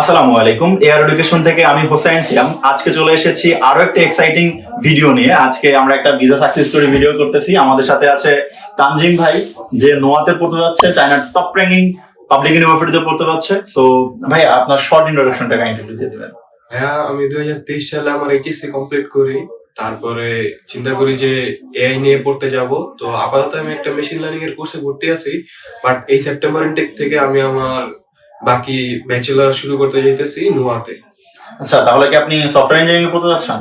আসসালামু আলাইকুম। Air education থেকে আমি হোসেন সিয়াম আজকে চলে এসেছি আরও একটা এক্সাইটিং ভিডিও নিয়ে। আজকে আমরা একটা ভিসা সাকসেস স্টোরি ভিডিও করতেছি। আমাদের সাথে আছে তানজিম ভাই, যে নোয়াতে পড়তে যাচ্ছে, চায়নার টপ র্যাঙ্কিং পাবলিক ইউনিভার্সিটিতে পড়তে যাচ্ছে। সো ভাই আপনার শর্ট ইন্ট্রোডাকশনটা কাইন্ডলি দিয়ে দিবেন। হ্যাঁ আমি দুই হাজার তেইশ সালে আমার এইচএসসি কমপ্লিট করি। তারপরে চিন্তা করি যে এআই নিয়ে পড়তে যাব। তো আপাতত আমি একটা মেশিন লার্নিং এর কোর্সে ভর্তি আছি। বাট এই সেপ্টেম্বর ইনটেক থেকে আমি আমার বাকি ব্যাচেলার শুরু করতে যাইতেছি নোয়াতে। আচ্ছা তাহলে কি আপনি সফটওয়্যার ইঞ্জিনিয়ারিং পড়তে যাচ্ছেন?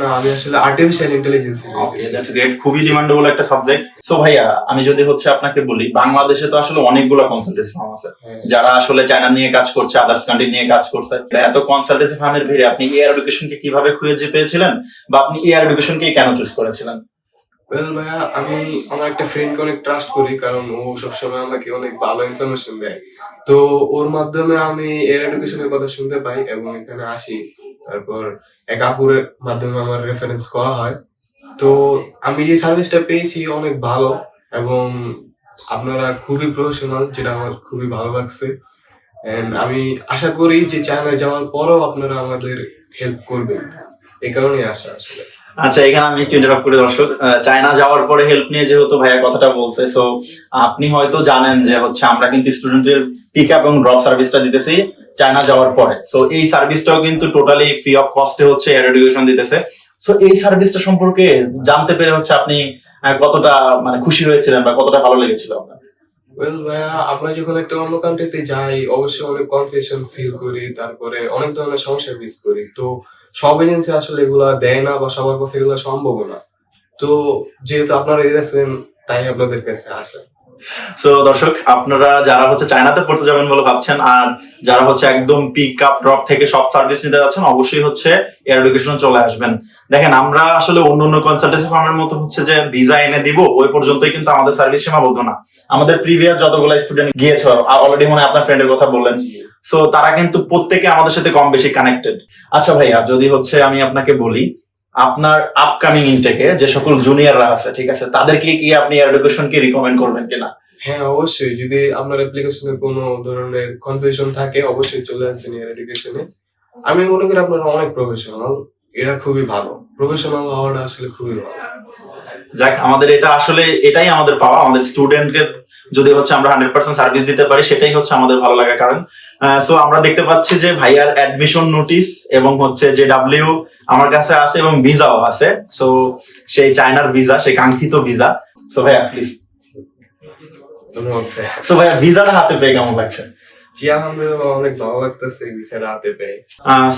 না আমি আসলে artificial intelligence okay that's great খুবই ডিমান্ডেবল একটা সাবজেক্ট সো ভাইয়া আমি যদি হচ্ছে আপনাকে বলি বাংলাদেশে তো আসলে অনেকগুলো কনসালটেন্সি ফার্ম আছে। যারা আসলে চায়না নিয়ে কাজ করছে আদার্স কান্ট্রি নিয়ে কাজ করছে। এত কনসালটেন্সি ফার্মের ভিড়ে আপনি এয়ার এডুকেশনকে কীভাবে খুঁজে পেয়েছিলেন? বা আপনি এয়ার এডুকেশনকে কেন চুজ করেছিলেন? ওয়েল ভাইয়া, আমি আমার একটা ফ্রেন্ডকে অনেক ট্রাস্ট করি, কারণ ও সবসময় আমাকে অনেক ভালো ইনফরমেশন দেয়। তো ওর মাধ্যমে আমি এর এডুকেশনের কথা শুনতে পাই এবং এখানে আসি। তারপর এক আপুরের মাধ্যমে আমার রেফারেন্স করা হয়। তো আমি যে সার্ভিসটা পেয়েছি অনেক ভালো এবং আপনারা খুবই প্রফেশনাল যেটা আমার খুবই ভালো লাগছে। এন্ড আমি আশা করি যে চায়নায় যাওয়ার পরও আপনারা আমাদের হেল্প করবেন। এই কারণেই আশা আসলে। আচ্ছা এখানে আমি একটু ইন্টারাপ্ট করি দর্শক। চায়না যাওয়ার পরে হেল্প নিয়ে যেহেতু ভাইয়া কথাটা বলছে সো আপনি হয়তো জানেন যে হচ্ছে আমরা কিন্তু স্টুডেন্টের পিক আপ এবং ড্রপ সার্ভিসটা দিতেছি চায়না যাওয়ার পরে। সো এই সার্ভিসটাও কিন্তু টোটালি ফ্রি অফ কস্টে হচ্ছে এয়ার এডুকেশন দিতেছে। সো এই সার্ভিসটা সম্পর্কে জানতে পেরে হচ্ছে আপনি কতটা মানে খুশি হয়েছিলেন বা কতটা ভালো লেগেছিল আপনার? ওয়েল ভাইয়া, আমরা যখন একটা অন্য কান্ট্রিতে যাই, অবশ্যই অনেক কনফিউশন ফিল করি, তারপরে অনেক ধরনের সমস্যা ফেস করি। তো সব এজেন্সি আসলে এগুলা দেয় না বা সবার পক্ষে এগুলো সম্ভব না। তো যেহেতু আপনারা এসেছেন তাই আপনাদের কাছে আসা। সো দর্শক আপনারা যারা হচ্ছে চায়নাতে পড়তে যাবেন বলে ভাবছেন আর যারা হচ্ছে একদম পিক আপ ড্রপ থেকে সব সার্ভিস নিতে যাচ্ছেন অবশ্যই হচ্ছে এয়ার এডুকেশন চলে আসবেন। দেখেন আমরা আসলে অন্য অন্য কনসালটেন্সি ফার্মের মতো হচ্ছে যে ভিসা এনে দিব ওই পর্যন্তই কিন্তু আমাদের সার্ভিস সীমাবদ্ধ না। আমাদের প্রিভিয়াস যতগুলো স্টুডেন্ট গিয়েছে অলরেডি মনে আপনার ফ্রেন্ডের কথা বললেন। সো তারা কিন্তু প্রত্যেকে আমাদের সাথে কম বেশি কানেক্টেড আচ্ছা ভাইয়া যদি হচ্ছে আমি আপনাকে বলি আপনার আপকামিং ইনটেকে যে সকল জুনিয়ররা আছে, ঠিক আছে? তাদেরকে কি আপনি এডুকেশন কি রিকমেন্ড করবেন কিনা? হ্যাঁ অবশ্যই। যদি আপনার অ্যাপ্লিকেশনে কোনো ধরনের কনফিউশন থাকে, অবশ্যই চলে আসবেন এর এডুকেশনে আমি মনে করি আপনারা অনেক প্রফেশনাল এরা খুবই ভালো। প্রফেশনাল হওয়াটা আসলে খুবই ভালো। যাক আমাদের এটা আসলে এটাই আমাদের পাওয়া। আমাদের স্টুডেন্টকে যদি হচ্ছে আমরা হান্ড্রেড পার্সেন্ট সার্ভিস দিতে পারি সেটাই হচ্ছে আমাদের ভালো লাগার কারণ। সো আমরা দেখতে পাচ্ছি যে ভাইয়ার অ্যাডমিশন নোটিশ এবং হচ্ছে যে ডাব্লিউ আমার কাছে আছে এবং ভিসাও আছে। সো সেই চায়নার ভিসা সেই কাঙ্ক্ষিত ভিসা। সো ভাইয়া প্লিজ সো ভাইয়া ভিসাটা হাতে পেয়ে কেমন লাগছে? জি আলহামদুলিল্লাহ অনেক ভালো লাগতেছে হাতে পেয়ে।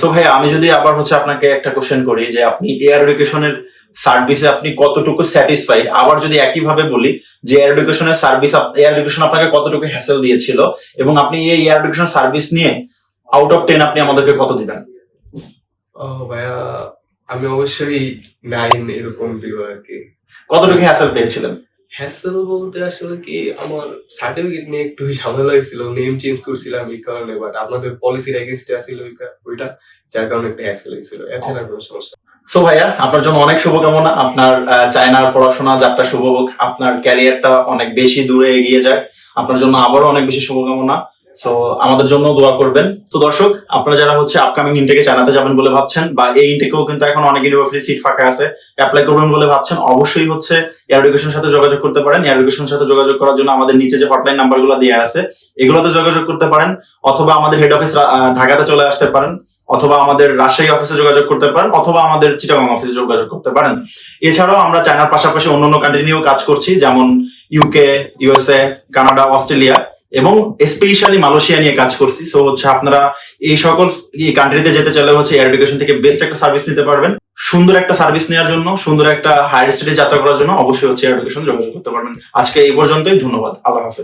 সো ভাইয়া আমি যদি আবার হচ্ছে আপনাকে একটা কোশ্চেন করি যে আপনি এয়ার এডুকেশনের সার্ভিসে আপনি কতটুকু স্যাটিসফাইড আবার যদি একই ভাবে বলি যে এয়ার এডুকেশনের সার্ভিস এয়ার এডুকেশন আপনাকে কতটুকু হ্যাসেল দিয়েছিল এবং আপনি এই এয়ার এডুকেশন সার্ভিস নিয়ে আউট অফ টেন আপনি আমাদেরকে কত দিবেন? ও ভাইয়া আমি অবশ্যই নাইন এরকম দিব আর কি। কতটুকু হ্যাসেল পেয়েছিলেন? হ্যাসেল বলতে আসলে কি আমার সার্টিফিকেট নিয়ে একটু ঝামেলা হয়েছিল নেম চেঞ্জ করছিলাম এই কারণে বাট আপনাদের পলিসির এগেনস্টে আসছিল ওইটা- যার কারণে একটা হ্যাসেল হয়েছিল এছাড়া কোনো সমস্যা? সো ভাইয়া, আপনার জন্য অনেক শুভকামনা, আপনার চায়নার পড়াশোনা, যাত্রা শুভ হোক, আপনার ক্যারিয়ারটা অনেক বেশি দূরে এগিয়ে যায়, আপনার জন্য আবারও অনেক বেশি শুভকামনা। সো আমাদের জন্য দোয়া করবেন। তো দর্শক, আপনারা যারা হচ্ছে আপকামিং ইনটেকে চায়নাতে যাবেন বলে ভাবছেন বা এই ইনটেকেও কিন্তু এখন অনেক ইউনিভার্সিটি সিট ফাঁকা আছে অ্যাপ্লাই করবেন বলে ভাবছেন, অবশ্যই হচ্ছে এয়ার এডুকেশনের সাথে যোগাযোগ করতে পারেন। এয়ার এডুকেশনের সাথে যোগাযোগ করার জন্য আমাদের নিচে যে হটলাইন নাম্বারগুলো দেওয়া আছে, এগুলোতে যোগাযোগ করতে পারেন। অথবা আমাদের হেড অফিস ঢাকাতে চলে আসতে পারেন। অথবা আমাদের রাজশাহী অফিসে যোগাযোগ করতে পারেন। অথবা আমাদের চিটাগং অফিসে যোগাযোগ করতে পারেন। এছাড়াও আমরা চায়নার পাশাপাশি অন্যান্য কান্ট্রি নিয়েও কাজ করছি, যেমন ইউকে ইউএসএ কানাডা অস্ট্রেলিয়া এবং স্পেশালি মালয়েশিয়া নিয়ে কাজ করছি। সো হচ্ছে আপনারা এই সকল কান্ট্রিতে যেতে চাইলে হচ্ছে এয়ার এডুকেশন থেকে বেস্ট একটা সার্ভিস নিতে পারবেন। সুন্দর একটা সার্ভিস নেওয়ার জন্য, সুন্দর একটা হায়ার স্টেটে যাত্রা করার জন্য অবশ্যই হচ্ছে এয়ার এডুকেশন যোগাযোগ করতে পারবেন। আজকে এই পর্যন্তই, ধন্যবাদ। আল্লাহ হাফেজ।